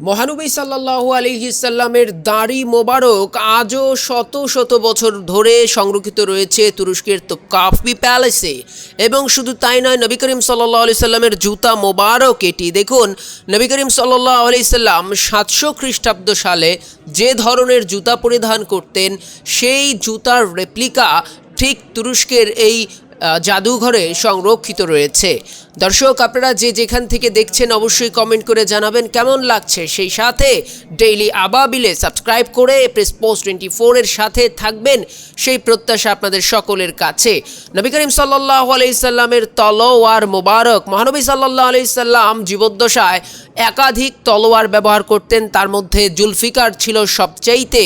মহানবী সাল্লাল্লাহু আলিহিসাল্লামের দাড়ি মোবারক আজও শত শত বছর ধরে সংরক্ষিত রয়েছে তুরস্কের তো কাফবি প্যালেসে। এবং শুধু তাই নয়, নবী করিম সাল্লাহ আলি সাল্লামের জুতা মোবারক এটি। দেখুন, নবী করিম সাল্লাহ আলি সাল্লাম সাতশো খ্রিস্টাব্দ সালে যে ধরনের জুতা পরিধান করতেন, সেই জুতার রেপ্লিকা ঠিক তুরস্কের এই জাদুঘরে সংরক্ষিত রয়েছে। দর্শক, আপনারা যে যেখান থেকে দেখছেন অবশ্যই কমেন্ট করে জানাবেন কেমন লাগছে। সেই সাথে ডেইলি আবাবিলে সাবস্ক্রাইব করে প্রেস পোস্ট টোয়েন্টি ফোরের সাথে থাকবেন। সেই প্রত্যাশা আপনাদের সকলের কাছে। নবী করিম সাল্লাহ আলাইসাল্লামের তলোয়ার মোবারক, মহানবী সাল্লাহ আলাইসাল্লাম জীবদ্দশায় একাধিক তলোয়ার ব্যবহার করতেন, তার মধ্যে জুলফিকার ছিল সবচাইতে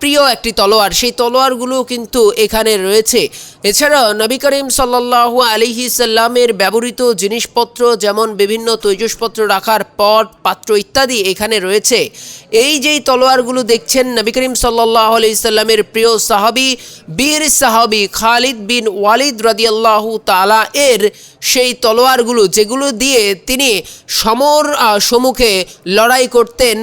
প্রিয় একটি তলোয়ার। সেই তলোয়ারগুলো কিন্তু এখানে রয়েছে। এছাড়া নবী করিম সাল্লাহ আলিহি সাল্লামের ব্যবহৃত জিনিসপত্র, যেমন বিভিন্ন তৈজসপত্র রাখার পট, পাত্র ইত্যাদি এখানে রয়েছে। এই যেই তলোয়ারগুলো দেখছেন নবী করিম সাল্লাহ আলি সাল্লামের প্রিয় সাহাবি, বীর সাহাবি খালিদ বিন ওয়ালিদ রাদিয়াল্লাহু তালা এর সেই তলোয়ারগুলো, যেগুলো দিয়ে তিনি সমর সম্মুখে লড়াই করতেন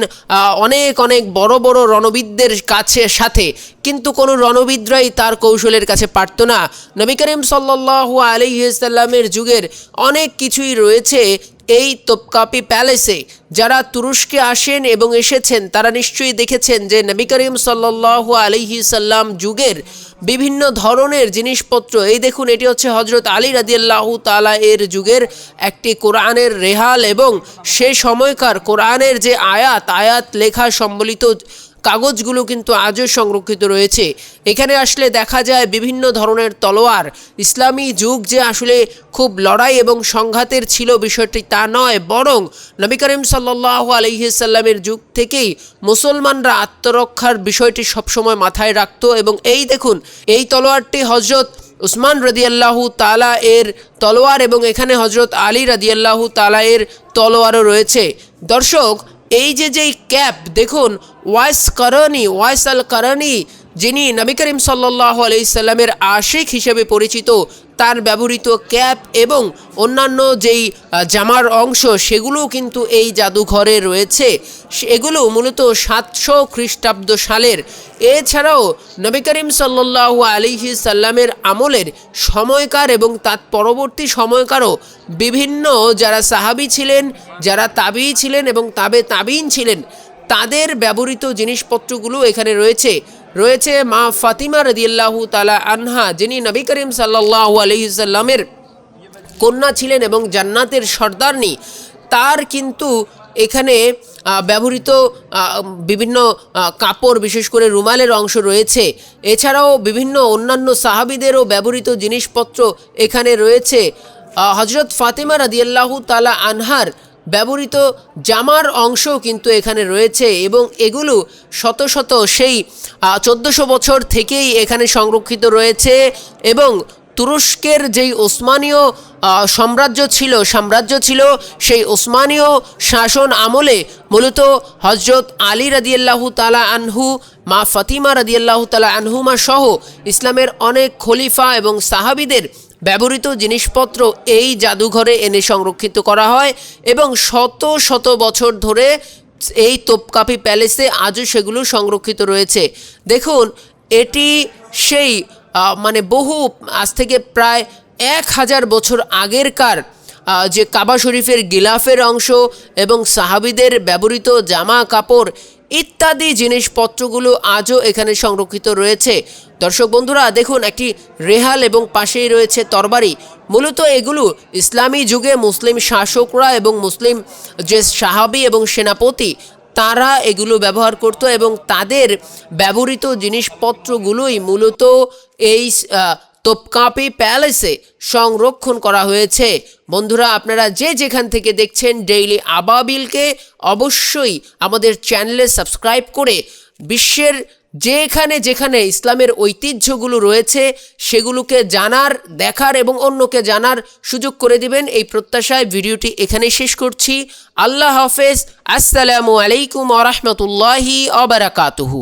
অনেক অনেক বড় বড় রণবিদদের কাছে, সাথে। কিন্তু কোনো রণবিদ্রাই তার কৌশলের কাছে পারত না। নবী করিম সাল্লাহ আলিহাল্লামের যুগের অনেক কিছুই রয়েছে এই তোপকাপি প্যালেসে। যারা তুরস্কে আসেন এবং এসেছেন, তারা নিশ্চয়ই দেখেছেন যে নবী করিম সাল্লাহ আলিহি সাল্লাম যুগের বিভিন্ন ধরনের জিনিসপত্র। এই দেখুন, এটি হচ্ছে হজরত আলী রাদিয়াল্লাহু তালা এর যুগের একটি কোরআনের রেহাল এবং সে সময়কার কোরআনের যে আয়াত আয়াত লেখা সম্বলিত কাগজগুলো কিন্তু আজও সংরক্ষিত রয়েছে। এখানে আসলে দেখা যায় বিভিন্ন ধরনের তলোয়ার। ইসলামী যুগ যে আসলে খুব লড়াই এবং সংঘাতের ছিল বিষয়টি তা নয়, বরং নবী করিম সাল্লাহ আলহিসাল্লামের যুগ থেকেই মুসলমানরা আত্মরক্ষার বিষয়টি সবসময় মাথায় রাখত এবং এই দেখুন, এই তলোয়ারটি হজরত উসমান রদিয়াল্লাহু তালা এর তলোয়ার এবং এখানে হজরত আলী রাদিয়াল্লাহু তালা এর তলোয়ারও রয়েছে। দর্শক এই যে যেই ক্যাপ, দেখুন, ওয়াইস করণি, ওয়াইস আল করনি যিনি নবী করিম সাল্লাহ আলাইসাল্লামের আশিক হিসেবে পরিচিত তার ব্যবহৃত ক্যাপ এবং অন্যান্য যেই জামার অংশ, সেগুলোও কিন্তু এই জাদুঘরে রয়েছে। এগুলো মূলত সাতশো খ্রিস্টাব্দ সালের। এছাড়াও নবী করিম সাল্লাহ আলিহি সাল্লামের আমলের সময়কার এবং তার পরবর্তী সময়কারও বিভিন্ন যারা সাহাবি ছিলেন, যারা তাবি ছিলেন এবং তাবে তাবিন ছিলেন, তাদের ব্যবহৃত জিনিসপত্রগুলো এখানে রয়েছে। রয়েছে মা ফাতিমা রদিয়াল্লাহু তালা আনহা, যিনি নবী করিম সাল্লাহ আলহিসাল্লামের কন্যা ছিলেন এবং জান্নাতের সর্দারনি। তার কিন্তু এখানে ব্যবহৃত বিভিন্ন কাপড়, বিশেষ করে রুমালের অংশ রয়েছে। এছাড়াও বিভিন্ন অন্যান্য সাহাবিদেরও ব্যবহৃত জিনিসপত্র এখানে রয়েছে। হজরত ফাতেমা রাদিয়াল্লাহু তালা আনহার ব্যবহৃত জামার অংশও কিন্তু এখানে রয়েছে এবং এগুলো শত শত সেই চোদ্দোশো বছর থেকেই এখানে সংরক্ষিত রয়েছে এবং তুরস্কের যেই ওসমানীয় সাম্রাজ্য ছিল সাম্রাজ্য ছিল, সেই ওসমানীয় শাসন আমলে মূলত হজরত আলী রাদিয়াল্লাহু তালা আনহু, মা ফাতিমা রাদিয়াল্লাহু তালা আনহুমা সহ ইসলামের অনেক খলিফা এবং সাহাবিদের ব্যবহৃত জিনিসপত্র এই জাদুঘরে এনে সংরক্ষিত করা হয় এবং শত শত বছর ধরে এই তোপকাপি প্যালেসে আজও সেগুলো সংরক্ষিত রয়েছে। দেখুন, এটি সেই মানে বহু, আজ থেকে প্রায় এক হাজার বছর আগেরকার যে কাবা শরীফের গিলাফের অংশ এবং সাহাবিদের ব্যবহৃত জামা কাপড় ইত্যাদি জিনিসপত্রগুলো আজও এখানে সংরক্ষিত রয়েছে। দর্শক বন্ধুরা, দেখুন, একটি রেহাল এবং পাশেই রয়েছে তরবারি। মূলত এগুলো ইসলামী যুগে মুসলিম শাসকরা এবং মুসলিম যে সাহাবি এবং সেনাপতি, তারা এগুলো ব্যবহার করত এবং তাদের ব্যবহৃত জিনিসপত্রগুলোই মূলত এই তোপকাপি প্যালেসে সংরক্ষণ করা হয়েছে। বন্ধুরা, আপনারা যে যেখান থেকে দেখছেন ডেইলি আবাবিলকে অবশ্যই আমাদের চ্যানেলে সাবস্ক্রাইব করে বিশ্বের যেখানে যেখানে ইসলামের ঐতিহ্যগুলো রয়েছে, সেগুলোকে জানার, দেখার এবং অন্যকে জানার সুযোগ করে দিবেন। এই প্রত্যাশায় ভিডিওটি এখানেই শেষ করছি। আল্লাহ হাফেজ। আসসালামু আলাইকুম আ রহমতুল্লাহি অবরাকাতুহু